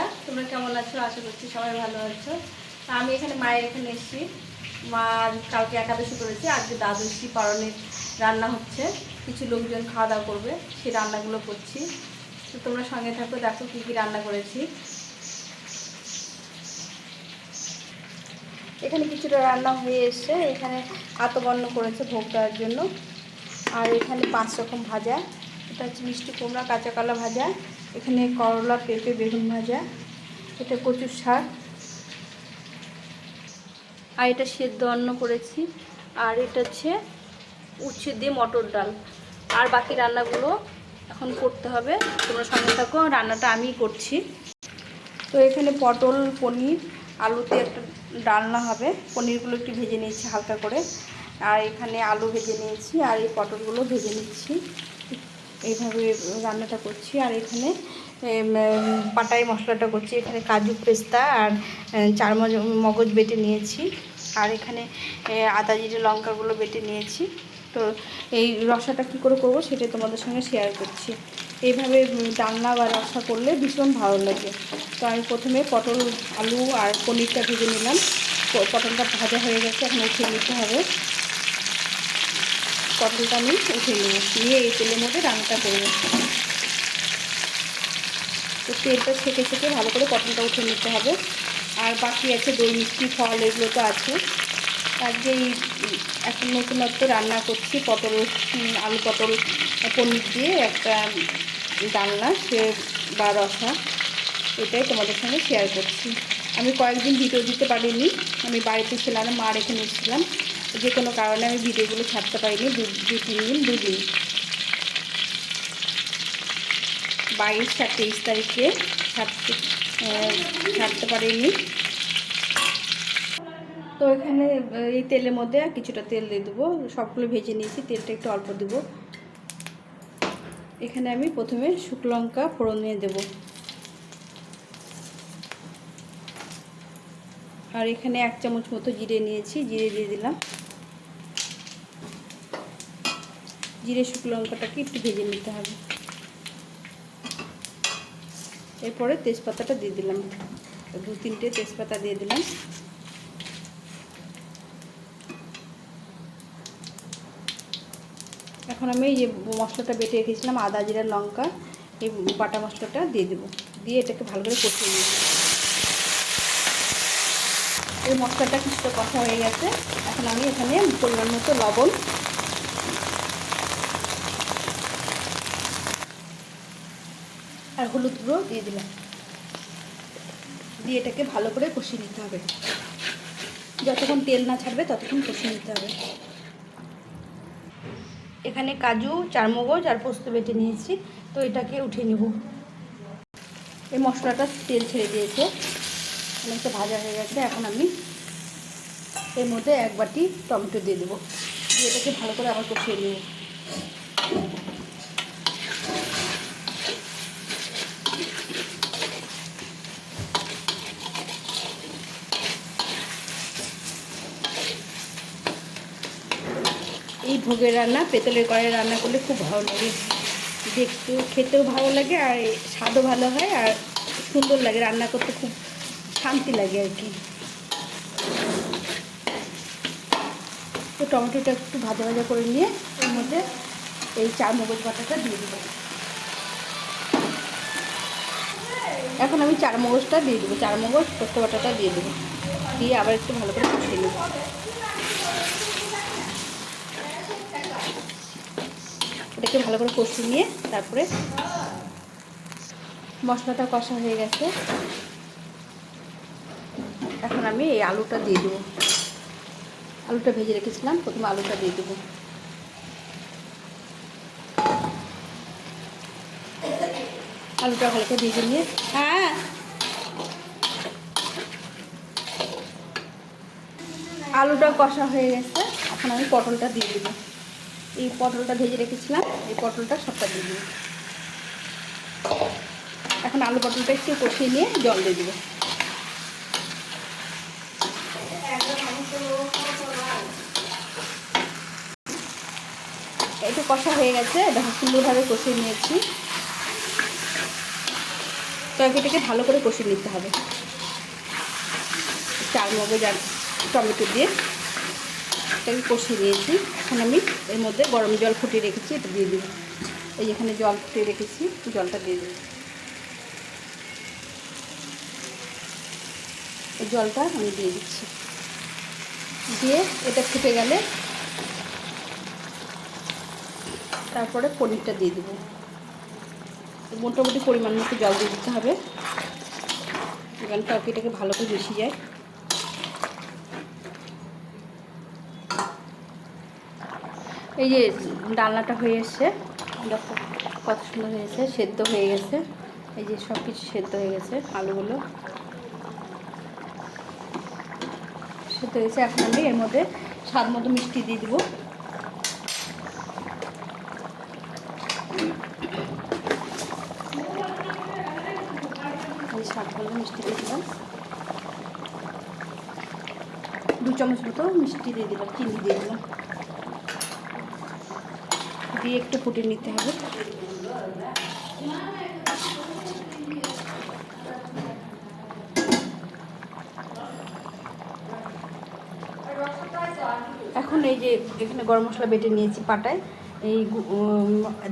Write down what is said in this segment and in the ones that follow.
বন্ধুরা, তোমরা কেমন আছো? আশা করছি সবাই ভালো আছো। আমি এখানে মায়ের এখানে এসেছি। মার কালকে একাদশী করেছে, আজকে দ্বাদশী পালনের রান্না হচ্ছে। কিছু লোকজন খাওয়া দাওয়া করবে, সেই রান্নাগুলো করছি। তো তোমরা সঙ্গে থাকো, দেখো কী কী রান্না করেছি। এখানে কিছুটা রান্না হয়ে এসছে। এখানে আতবর্ণ করেছে ভোগ দেওয়ার জন্য। আর এখানে পাঁচ রকম ভাজা। এটা হচ্ছে মিষ্টি কুমড়া, কাঁচা কলা ভাজা। এখানে করলা পেঁপে বেগুন ভাজা, এটা কচুর শাক। আর এটা সেদ্ধ অন্ন করেছি। আর এটা হচ্ছে উচ্ছে দিয়ে মটর ডাল। আর বাকি রান্নাগুলো এখন করতে হবে। তোমরা সঙ্গে থাকো, রান্নাটা আমিই করছি। তো এখানে পটল, পনির, আলুতে একটা ডালনা হবে। পনিরগুলো একটু ভেজে নিয়েছি হালকা করে। আর এখানে আলু ভেজে নিয়েছি, আর এই পটলগুলো ভেজে নিচ্ছি। এইভাবে রান্নাটা করছি। আর এখানে পাটাই মশলাটা করছি। এখানে কাজু পেস্তা আর চার মগজ বেটে নিয়েছি। আর এখানে আদা, জিরে, লঙ্কাগুলো বেটে নিয়েছি। তো এই রসাটা কি করে করব সেটা তোমাদের সঙ্গে শেয়ার করছি। এইভাবে ডালনা বা রসা করলে ভীষণ ভালো লাগে। তো আমি প্রথমে পটল, আলু আর পনিরটা ভেজে নিলাম। পটলটা ভাজা হয়ে গেছে, এখন উঠিয়ে নিতে হবে। পটলটা আমি উঠিয়ে নেব নিয়ে এই তেলের মধ্যে রান্নাটা করব তো তেলটা ছেঁকে ছেঁকে ভালো করে পটলটা উঠে নিতে হবে। আর বাকি আছে দই মিষ্টি ফল এগুলো তো আছে। যেই উম, একটা নতুনত্ব রান্না করছি। পটল আলু পটল পনির দিয়ে একটা ডালনা সে বা রসা এটাই তোমাদের সঙ্গে শেয়ার করছি। আমি কয়েকদিন ভিডিও দিতে পারিনি। আমি বাড়িতে ছিলাম না মার এখানে এসেছিলাম যে কোনো কারণে আমি ভিডিওগুলো ছাড়তে পারিনি দু দু, তিন দিন দুদিন বাইশ আর তেইশ তারিখে ছাড়তে ছাড়তে পারিনি। তো এখানে এই তেলের মধ্যে কিছুটা তেল দিয়ে দেবো। সবগুলো ভেজে নিয়েছি, তেলটা একটু অল্প দেবো। এখানে আমি প্রথমে শুকনো লঙ্কা ফোড়ন দিয়ে দেবো। আর এখানে এক চামচ মতো জিরে নিয়েছি, জিরে দিয়ে দিলাম। জিরে শুকনো লঙ্কাটাকে একটু ভেজে নিতে হবে। এরপরে তেজপাতাটা দিয়ে দিলাম। দু তিনটে তেজপাতা দিয়ে দিলাম। এখন আমি এই যে মশলাটা বেটে রেখেছিলাম, আদা, জিরা, লঙ্কা, এই বাটা মশলাটা দিয়ে দেবো। দিয়ে এটাকে ভালো করে কষিয়ে নিই এই মশলাটা কিছুটা কষা হয়ে গেছে। এখন আমি এখানে পরিমাণ মতো লবণ আর হলুদ গুঁড়ো দিয়ে দিলাম। দিয়ে এটাকে ভালো করে কষিয়ে নিতে হবে। যতক্ষণ তেল না ছাড়বে ততক্ষণ কষিয়ে নিতে হবে। এখানে কাজু, চারমগজ আর পোস্ত বেটে নিয়েছি, তো এটাকে উঠিয়ে নেব। এই মশলাটা তেল ছেড়ে দিয়েছে। অনেকটা ভাজা হয়ে গেছে। এখন আমি এর মধ্যে এক বাটি টমেটো দিয়ে দেবো। দিয়ে এটাকে ভালো করে আবার কষিয়ে নেব এই ভোগের রান্না, পেতলের কড়াই রান্না করলে খুব ভালো লাগে। দেখতেও, খেতেও ভালো লাগে আর স্বাদও ভালো হয় আর সুন্দর লাগে, রান্না করতে খুব শান্তি লাগে আর কি। তো টমেটোটা একটু ভাজা ভাজা করে নিয়ে এর মধ্যে এই চার মগজ বাটাটা দিয়ে দেবো। এখন আমি চার মগজটা দিয়ে দেবো, চার মগজ পোস্ত বাটাটা দিয়ে দেবো। দিয়ে আবার একটু ভালো করে কষিয়ে নেব। এটাকে ভালো করে কষিয়ে নিয়ে তারপরে মশলাটা কষা হয়ে গেছে। এখন আমি এই আলুটা দিয়ে দেবো। আলুটা ভেজে রেখেছিলাম, প্রথমে আলুটা দিয়ে দেবো। আলুটা ভালো করে ভেজে নিয়ে হ্যাঁ। আলুটা কষা হয়ে গেছে, এখন আমি পটলটা দিয়ে দেবো। এই পটলটা ভেজে রেখেছিলাম। এই পটলটা সবটা দিয়ে দেবো। এখন আলু পটলটা একটু কষিয়ে নিয়ে জল দিয়ে দেবো। একটু কষা হয়ে গেছে, দেখো সুন্দরভাবে কষিয়ে নিয়েছি। তরকারিটাকে ভালো করে কষিয়ে নিতে হবে। চার মগজ আর টমেটো দিয়ে। এটাকে কষিয়ে নিয়েছি। এখন আমি এর মধ্যে গরম জল ফুটিয়ে রেখেছি, এটা দিয়ে দেবো। এই যেখানে জল ফুটিয়ে রেখেছি, জলটা দিয়ে দেবো। এই জলটা আমি দিয়ে দিচ্ছি। দিয়ে এটা ফুটে গেলে তারপরে পনিরটা দিয়ে দেবো। মোটামুটি পরিমাণ মতো জল দিয়ে দিতে হবে। এখানে তরকারিটাকে ভালো করে মিশিয়ে যায়। এই যে ডালনাটা হয়ে এসছে। দেখো কত সুন্দর হয়েছে সেদ্ধ হয়ে গেছে। এই যে সব কিছু সেদ্ধ হয়ে গেছে, আলুগুলো। সেদ্ধ হয়েছে এখন আমি এর মধ্যে স্বাদ মতো মিষ্টি দিয়ে দেবো। মতো মিষ্টি দিয়ে দিলাম। দু চামচ মতো মিষ্টি দিয়ে দিলাম, চিনি দিয়ে দিলাম। দিয়ে একটু ফুটিয়ে নিতে হবে। এখন এই যে এখানে গরম মশলা বেটে নিয়েছি পাটায়, এই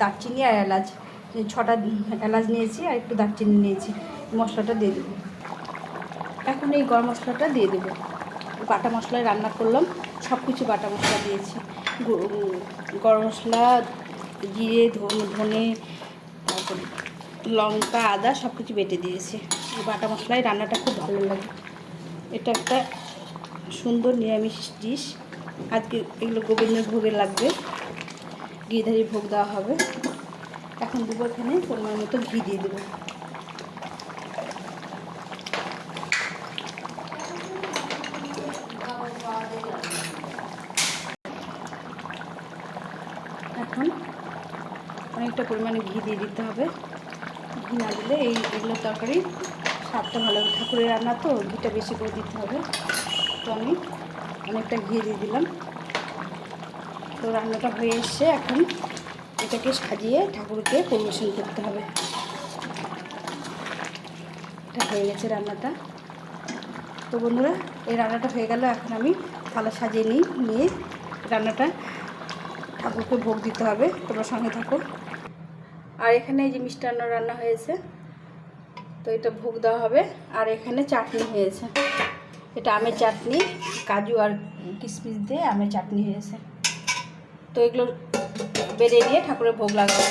দারচিনি আর এলাচ। ছটা এলাচ নিয়েছি আর একটু দারচিনি নিয়েছি। মশলাটা দিয়ে দেবো। এখন এই গরম মশলাটা দিয়ে দেবো। বাটা মশলায় রান্না করলাম সব কিছু বাটা মশলা দিয়েছি। গরম মশলা, জিরে, ধনে তারপরে লঙ্কা, আদা সব কিছু বেটে দিয়েছি। বাটা মশলায় রান্নাটা খুব ভালো লাগে। এটা একটা সুন্দর নিরামিষ ডিশ। আজকে এগুলো গোবিন্দের ভোগে লাগবে। গিধারি ভোগ দেওয়া হবে। এখন দেবো এখানে পরিমাণ মতো ঘি দিয়ে দেবো এখন অনেকটা পরিমাণে ঘি দিয়ে দিতে হবে। ঘি না দিলে এই এগুলো তরকারি স্বাদটা ভালো ঠাকুরের রান্না তো, ঘিটা বেশি করে দিতে হবে। তো আমি অনেকটা ঘি দিয়ে দিলাম। তো রান্নাটা হয়ে এসছে। এখন এটাকে সাজিয়ে ঠাকুরকে পরিবেশন করতে হবে। এটা হয়ে গেছে রান্নাটা। তো বন্ধুরা, এই রান্নাটা হয়ে গেল। এখন আমি থালা সাজিয়ে নিই, নিয়ে রান্নাটা ঠাকুরকে ভোগ দিতে হবে। তোমরা সঙ্গে থাকো। আর এখানে এই যে মিষ্টান্ন রান্না হয়েছে, তো এটা ভোগ দেওয়া হবে। আর এখানে চাটনি হয়েছে। এটা আমের চাটনি, কাজু আর কিশমিশ দিয়ে আমের চাটনি হয়েছে। তো এগুলো বেড়ে নিয়ে ঠাকুরের ভোগ লাগাবো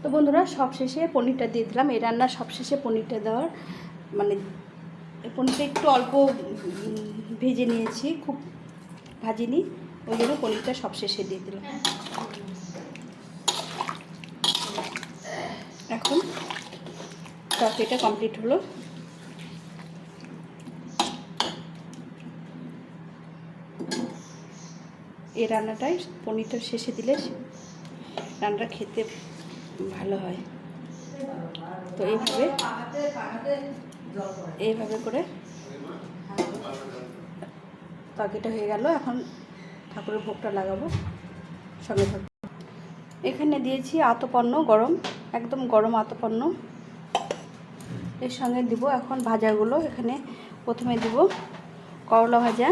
তো বন্ধুরা সব শেষে পনিরটা দিয়ে দিলাম। এই রান্নার সব শেষে পনিরটা দেওয়ার মানে পনিরটা একটু অল্প ভেজে নিয়েছি, খুব ভাজিনি। ওই জন্য পনিরটা সব শেষে দিয়ে দিলাম এখন তরকারিটা কমপ্লিট হলো। এই রান্নাটাই পনিরটা শেষে দিলে রান্নাটা খেতে ভালো হয়। তো এইভাবে এইভাবে করে তরকারিটা হয়ে গেল। এখন ঠাকুরের ভোগটা লাগাবো সঙ্গে থাকব এখানে দিয়েছি আতপন্ন গরম, একদম গরম আতপন্ন এর সঙ্গে দিব এখন ভাজাগুলো, এখানে প্রথমে দিব করলা ভাজা।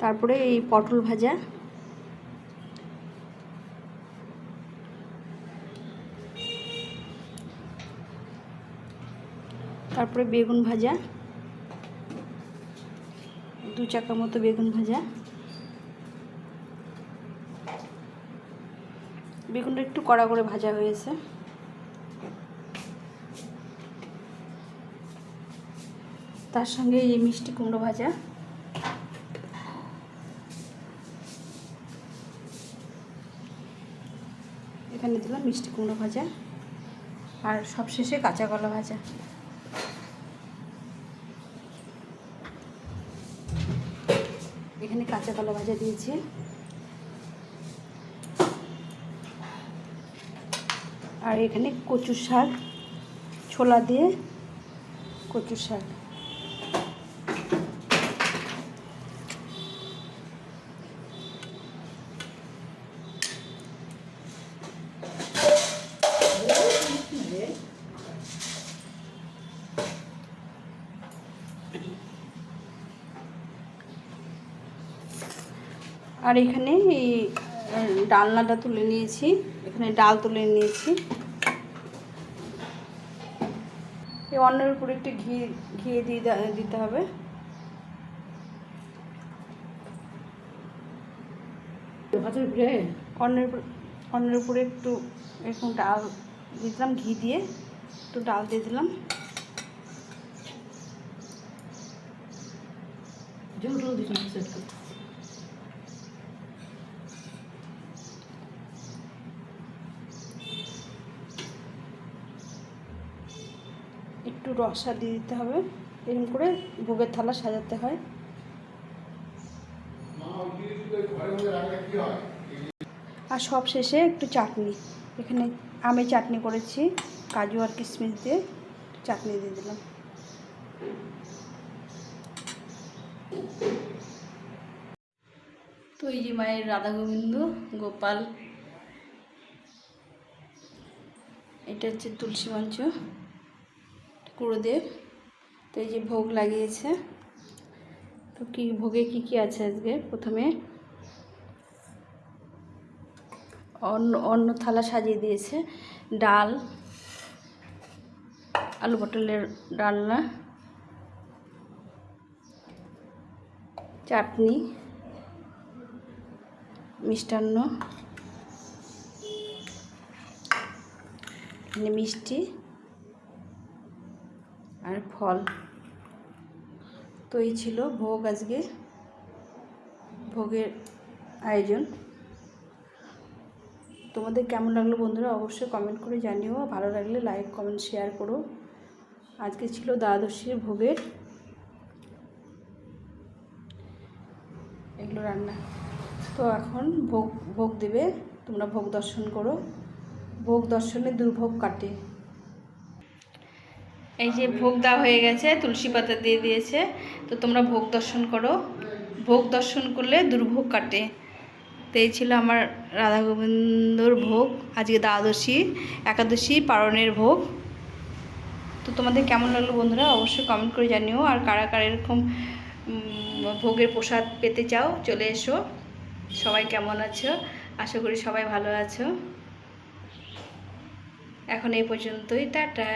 তারপরে এই পটল ভাজা। তারপরে বেগুন ভাজা। দু চাকা মতো বেগুন ভাজা। বেগুনটা একটু কড়া করে ভাজা হয়েছে। তার সঙ্গে এই মিষ্টি কুমড়ো ভাজা। এখানে দিলাম মিষ্টি কুমড়ো ভাজা আর সবশেষে কাঁচা কলা ভাজা। এখানে কাঁচা কলা ভাজা দিয়েছি। আর এখানে কচু শাক ছোলা দিয়ে কচু শাক। আর এখানে এই ডালনাটা তুলে নিয়েছি। এখানে ডাল তুলে নিয়েছি। এই অন্যের উপরে একটু ঘি ঘি দিয়ে দিতে হবে। অন্যের উপরে? অন্যের উপরে একটু এরকম ডাল দিয়ে দিলাম ঘি দিয়ে। একটু ডাল দিয়ে দিলাম। জল টল দিস না সেট কর একটু রসা দিয়ে দিতে হবে। এরকম করে ভোগের থালা সাজাতে হয়। আর সব শেষে একটু চাটনি। এখানে আমি চাটনি করেছি, কাজু আর কিশমিশ দিয়ে চাটনি দিয়ে দিলাম। তো এই যে মায়ের রাধা গোবিন্দ গোপাল, এটা হচ্ছে তুলসী মঞ্চ। গুরুদেব তো এই যে ভোগ লাগিয়েছে। তো কি, ভোগে কি কি আছে আজকে প্রথমে? অন্য অন্য থালা সাজিয়ে দিয়েছে। ডাল, আলু পটলের ডালনা চাটনি, মিষ্টান্ন মিষ্টি। আর ফল। তো এই ছিল ভোগ আজকে। ভোগের আয়োজন। তোমাদের কেমন লাগল বন্ধুরা অবশ্যই কমেন্ট করে জানিও। ভালো লাগলে লাইক কমেন্ট শেয়ার করো। আজকে ছিল দ্বাদশীর ভোগের। এগুলো রান্না। তো এখন ভোগ ভোগ দেবে। তোমরা ভোগ দর্শন করো। ভোগ দর্শনে দুর্ভোগ কাটে। এই যে ভোগ দেওয়া হয়ে গেছে, তুলসী পাতা দিয়ে দিয়েছে। তো তোমরা ভোগ দর্শন করো। ভোগ দর্শন করলে দুর্ভোগ কাটে। তো এই ছিল আমার রাধা গোবিন্দর ভোগ, আজকে দ্বাদশী, একাদশী পারণের ভোগ। তো তোমাদের কেমন লাগল বন্ধুরা? অবশ্যই কমেন্ট করে জানিও। আর কারা কারা এরকম ভোগের প্রসাদ পেতে চাও, চলে এসো। সবাই কেমন আছো? আশা করি সবাই ভালো আছো। এখন এই পর্যন্তই, টাটা।